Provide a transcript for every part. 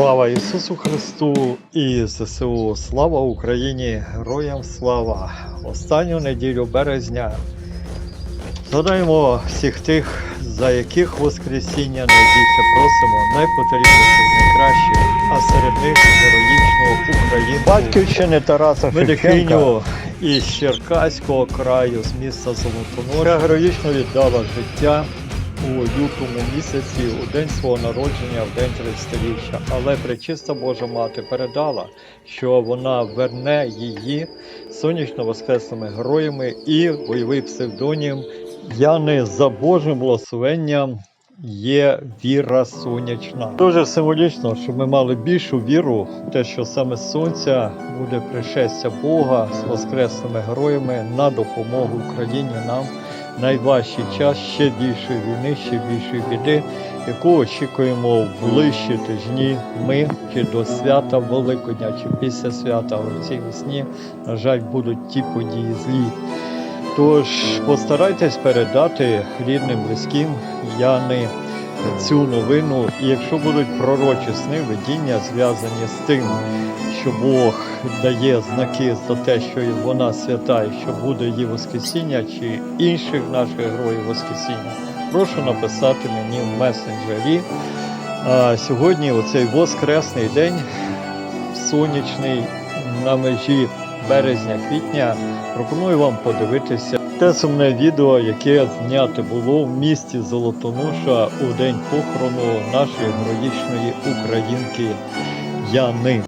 Слава Ісусу Христу і ЗСУ! Слава Україні! Героям слава! Останню неділю березня згадаємо всіх тих, за яких Воскресіння найбільше просимо, найпотрібніших, найкращих, а серед них героїчного України. Батьківщини Тараса Медихиню із Черкаського краю, з міста Золотоноші. Героїчно віддала життя у лютому місяці, у день свого народження, в день 30-річчя. Але Пречиста Божа Мати передала, що вона верне її сонячно-воскресними героями і бойовий псевдонім Яни за Божим благословенням є віра сонячна. Дуже символічно, щоб ми мали більшу віру в те, що саме сонця буде пришестя Бога з воскресними героями на допомогу Україні нам найважчий час ще більшої війни, ще більшої біди, яку очікуємо в ближчі тижні. Ми чи до свята Великодня, чи після свята в цій весні, на жаль, будуть ті події злі. Тож постарайтесь передати рідним, близьким Яни цю новину. І якщо будуть пророчі сни, видіння зв'язані з тим, що Бог дає знаки за те, що вона свята, і що буде її Воскресіння чи інших наших героїв Воскресіння, прошу написати мені в месенджері. А сьогодні, оцей воскресний день, сонячний на межі березня-квітня, пропоную вам подивитися те сумне відео, яке знято було в місті Золотоноша у день похорону нашої героїчної українки Яни.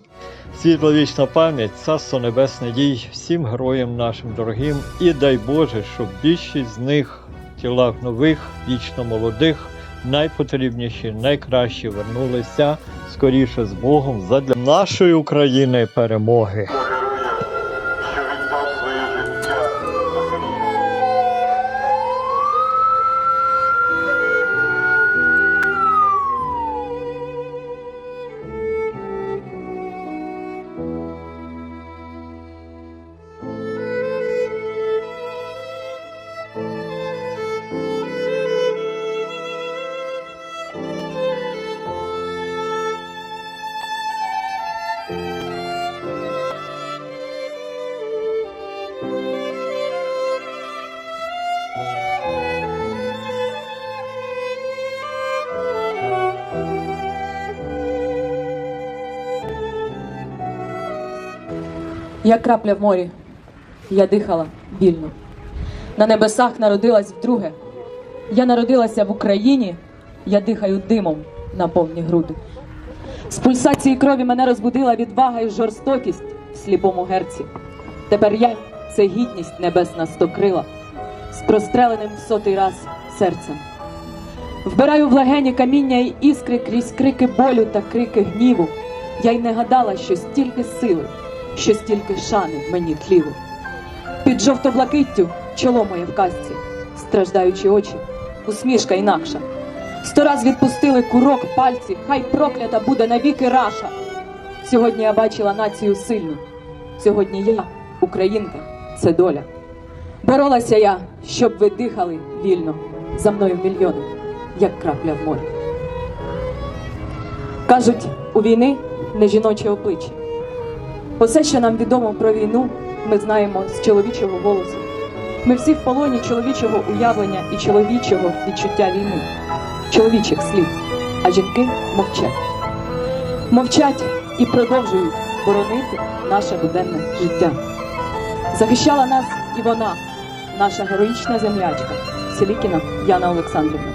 Світла вічна пам'ять, царство небесне дій всім героям нашим дорогим, і дай Боже, щоб більшість з них в тілах нових, вічно молодих, найпотрібніші, найкращі вернулися скоріше з Богом задля нашої України перемоги. Як крапля в морі, я дихала вільно. На небесах народилась вдруге. Я народилася в Україні, я дихаю димом на повні груди. З пульсації крові мене розбудила відвага і жорстокість в сліпому герці. Тепер я це гідність небесна стокрила, з простреленим в сотий раз серцем. Вбираю в легені каміння і іскри крізь крики болю та крики гніву. Я й не гадала, що стільки сили, що стільки шани мені тліло. Під жовто-блакиттю чоло моє в казці, страждаючі очі, усмішка інакша. Сто раз відпустили курок пальці, хай проклята буде навіки раша. Сьогодні я бачила націю сильну. Сьогодні я, українка, це доля. Боролася я, щоб ви дихали вільно, за мною мільйони, як крапля в морі. Кажуть, у війни не жіноче обличчя. Усе, що нам відомо про війну, ми знаємо з чоловічого голосу. Ми всі в полоні чоловічого уявлення і чоловічого відчуття війни, чоловічих слів, а жінки мовчать. Мовчать і продовжують боронити наше буденне життя. Захищала нас і вона, наша героїчна землячка, Селікіна Яна Олександрівна.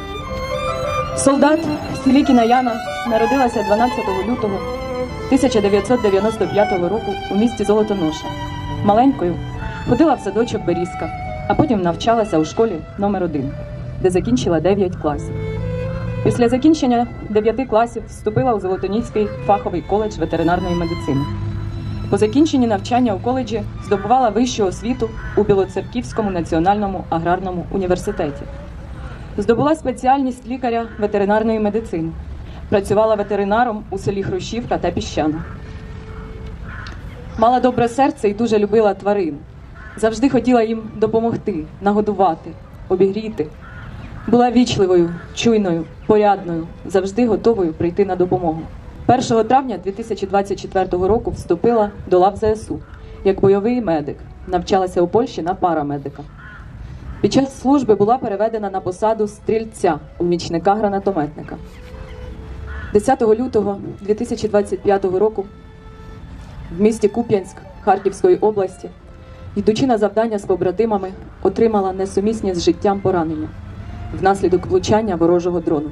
Солдат Селікіна Яна народилася 12 лютого 1995 року у місті Золотоноша. Маленькою ходила в садочок Берізка, а потім навчалася у школі номер 1 де закінчила 9 класів. Після закінчення 9 класів вступила у Золотоніський фаховий коледж ветеринарної медицини. По закінченні навчання у коледжі здобувала вищу освіту у Білоцерківському національному аграрному університеті. Здобула спеціальність лікаря ветеринарної медицини. Працювала ветеринаром у селі Хрущівка та Піщана. Мала добре серце і дуже любила тварин. Завжди хотіла їм допомогти, нагодувати, обігріти. Була вічливою, чуйною, порядною, завжди готовою прийти на допомогу. 1 травня 2024 року вступила до лав ЗСУ як бойовий медик. Навчалася у Польщі на парамедика. Під час служби була переведена на посаду стрільця помічника гранатометника. 10 лютого 2025 року в місті Куп'янськ Харківської області, йдучи на завдання з побратимами, отримала несумісні з життям поранення внаслідок влучання ворожого дрону.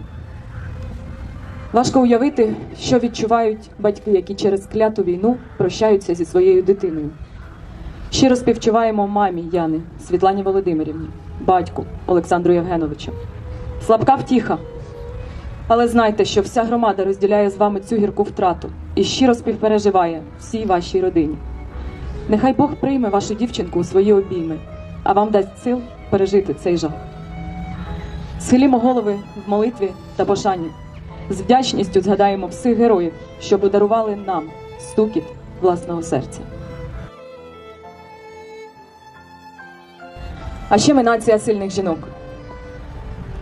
Важко уявити, що відчувають батьки, які через кляту війну прощаються зі своєю дитиною. Щиро співчуваємо мамі Яни Світлані Володимирівні, батьку Олександру Євгеновичу. Слабка втіха. Але знайте, що вся громада розділяє з вами цю гірку втрату і щиро співпереживає всій вашій родині. Нехай Бог прийме вашу дівчинку у свої обійми, а вам дасть сил пережити цей жах. Схилімо голови в молитві та пошані. З вдячністю згадаємо всіх героїв, що подарували нам стукіт власного серця. А ще ми нація сильних жінок.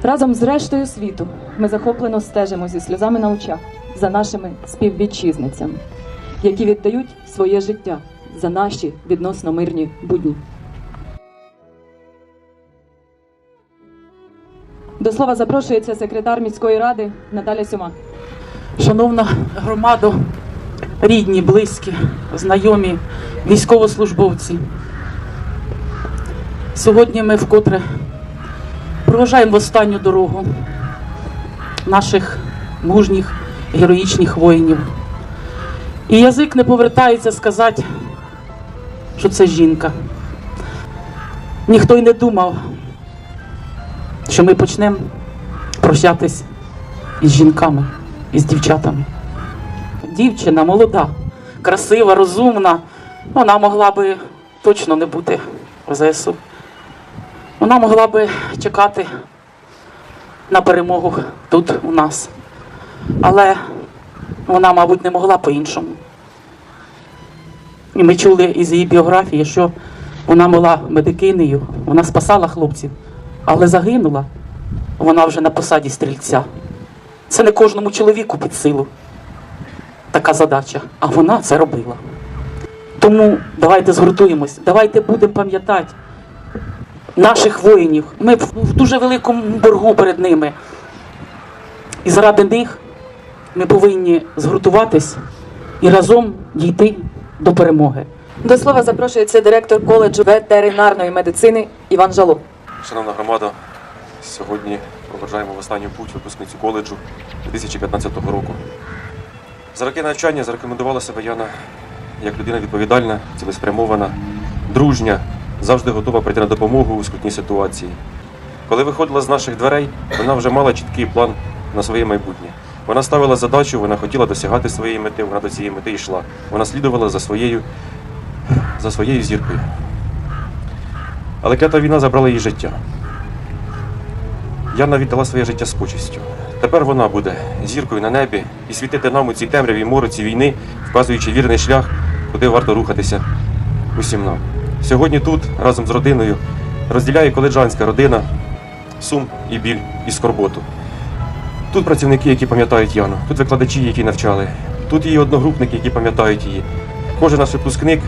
Разом з рештою світу ми захоплено стежимо зі сльозами на очах за нашими співвітчизницями, які віддають своє життя за наші відносно мирні будні. До слова запрошується секретар міської ради Наталя Сюма. Шановна громадо, рідні, близькі, знайомі, військовослужбовці. Сьогодні ми вкотре проважаємо в останню дорогу наших мужніх героїчних воїнів. І язик не повертається сказати, що це жінка. Ніхто й не думав, що ми почнемо прощатись із жінками, із дівчатами. Дівчина молода, красива, розумна. Вона могла би точно не бути в ЗСУ. Вона могла би чекати на перемогу тут у нас. Але вона, мабуть, не могла по-іншому. І ми чули із її біографії, що вона була медикинею, вона спасала хлопців, але загинула вона вже на посаді стрільця. Це не кожному чоловіку під силу така задача, а вона це робила. Тому давайте згуртуємось, давайте будемо пам'ятати наших воїнів. Ми в дуже великому боргу перед ними. І заради них ми повинні згуртуватись і разом дійти до перемоги. До слова запрошується директор коледжу ветеринарної медицини Іван Жало. Шановна громада, сьогодні проведжаємо в останню путь випускницю коледжу 2015 року. За роки навчання зарекомендувала себе Яна як людина відповідальна, цілеспрямована, дружня, завжди готова прийти на допомогу у скрутній ситуації. Коли виходила з наших дверей, вона вже мала чіткий план на своє майбутнє. Вона ставила задачу, вона хотіла досягати своєї мети, вона до цієї мети йшла. Вона слідувала за своєю, за своєю зіркою. Але клята війна забрала її життя. Яна віддала своє життя з почестю. Тепер вона буде зіркою на небі і світити нам у цій темряві мороці війни, вказуючи вірний шлях, куди варто рухатися усім нам. Сьогодні тут, разом з родиною, розділяє коледжанська родина, сум і біль і скорботу. Тут працівники, які пам'ятають Яну, тут викладачі, які навчали, тут її одногрупники, які пам'ятають її. Кожен наш випускник,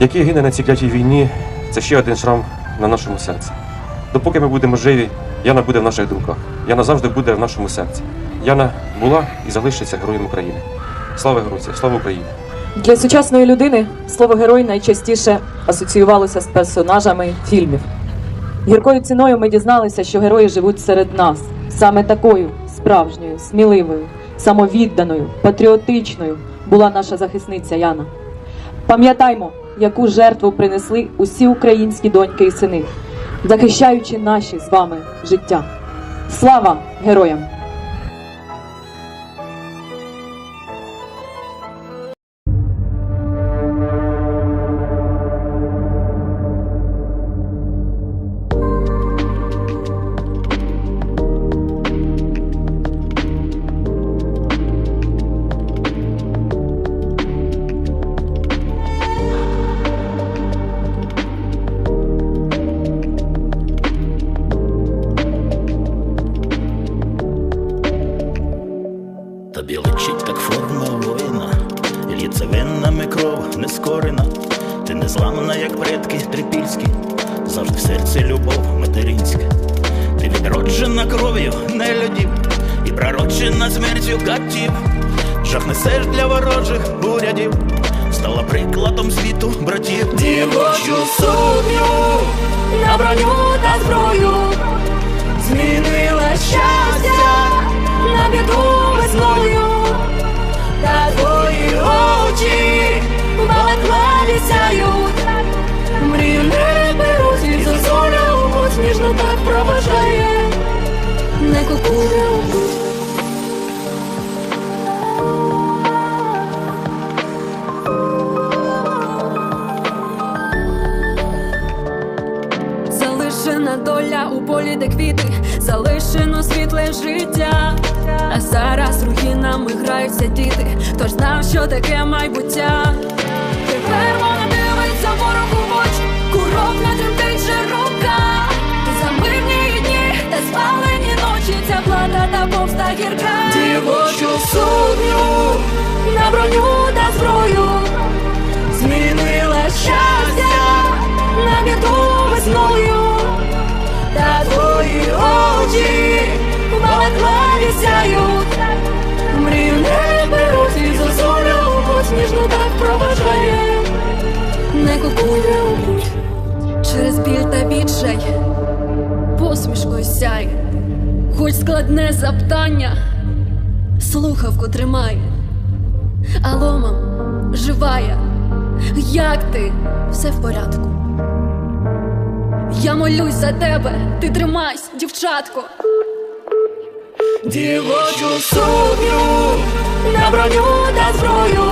який гине на цій клятій війні, це ще один шрам на нашому серці. Допоки ми будемо живі, Яна буде в наших думках. Яна завжди буде в нашому серці. Яна була і залишиться героєм України. Слава Героям! Слава Україні! Для сучасної людини слово герой найчастіше асоціювалося з персонажами фільмів. Гіркою ціною ми дізналися, що герої живуть серед нас саме такою справжньою, сміливою, самовідданою, патріотичною була наша захисниця Яна. Пам'ятаймо, яку жертву принесли усі українські доньки і сини, захищаючи наші з вами життя. Слава героям! Кров нескорена. Ти не зламана, як предки трипільські, завжди в серці любов материнська. Ти відроджена кров'ю нелюдів і пророчена смертю катів. Жах несеш для ворожих урядів, стала прикладом світу братів. Дівочу сукню на броню та зброю змінила щастя на біду Залишена доля у полі, де квіти, залишено світле життя. А зараз руїнами граються діти. Хто ж знав, що таке майбуття? Тепер вона дивиться ворогу в очі, курок не тремтить же рука. За мирні дні та спалені ночі ця плата та повста гірка. Дівочу сукню на броню та зброю посмішкою сяй, хоч складне запитання, слухавку тримай, а ломом живая. Як ти? Все в порядку. Я молюсь за тебе, ти тримайся, дівчатко. Дівочу сукню на броню та зброю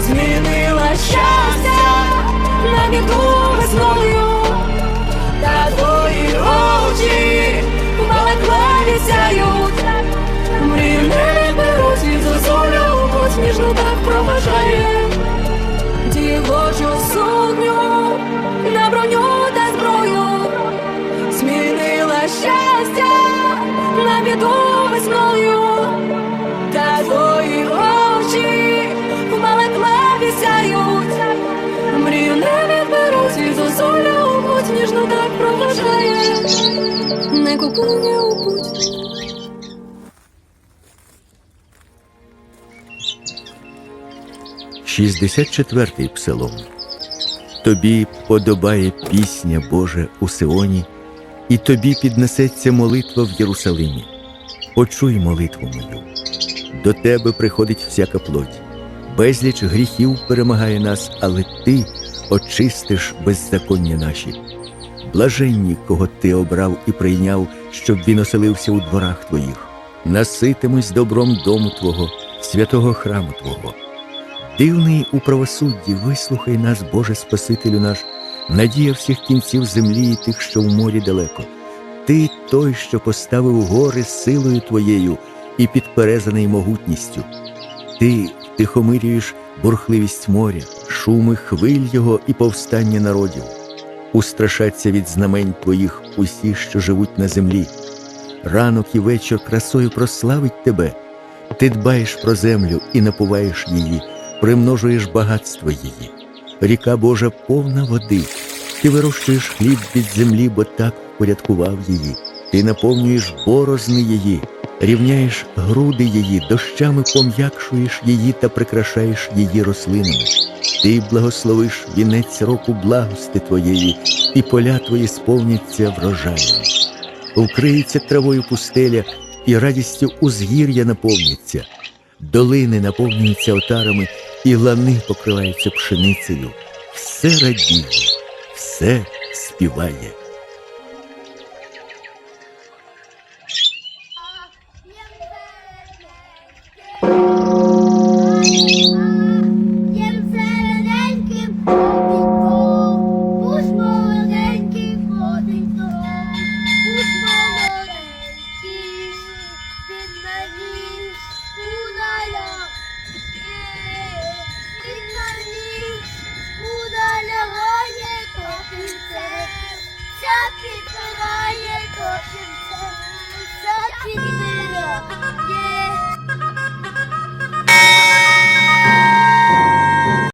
змінила щастя на біду весною, та очі в балаклаві сяють, мрію не беруть 64-й псалом. Тобі подобає пісня Боже у Сионі, і тобі піднесеться молитва в Єрусалимі. Почуй молитву мою. До тебе приходить всяка плоть. Безліч гріхів перемагає нас, але ти очистиш беззаконня наші. Блаженні, кого ти обрав і прийняв, щоб він оселився у дворах твоїх, наситимось добром дому Твого, святого храму Твого. Дивний у правосудді, вислухай нас, Боже Спасителю наш, надія всіх кінців землі і тих, що в морі далеко. Ти той, що поставив гори силою Твоєю і підперезаний могутністю. Ти втихомирюєш бурхливість моря, шуми хвиль його і повстання народів. Устрашаться від знамень Твоїх усі, що живуть на землі. Ранок і вечір красою прославить тебе. Ти дбаєш про землю і напуваєш її, примножуєш багатство її. Ріка Божа повна води. Ти вирощуєш хліб від землі, бо так впорядкував її. Ти наповнюєш борозни її, рівняєш груди її, дощами пом'якшуєш її та прикрашаєш її рослинами. Ти благословиш вінець року благости твоєї, і поля твої сповняться врожаєм. Вкриється травою пустеля, і радістю узгір'я наповниться. Долини наповнюються отарами, і лани покриваються пшеницею. Все радіє, все співає.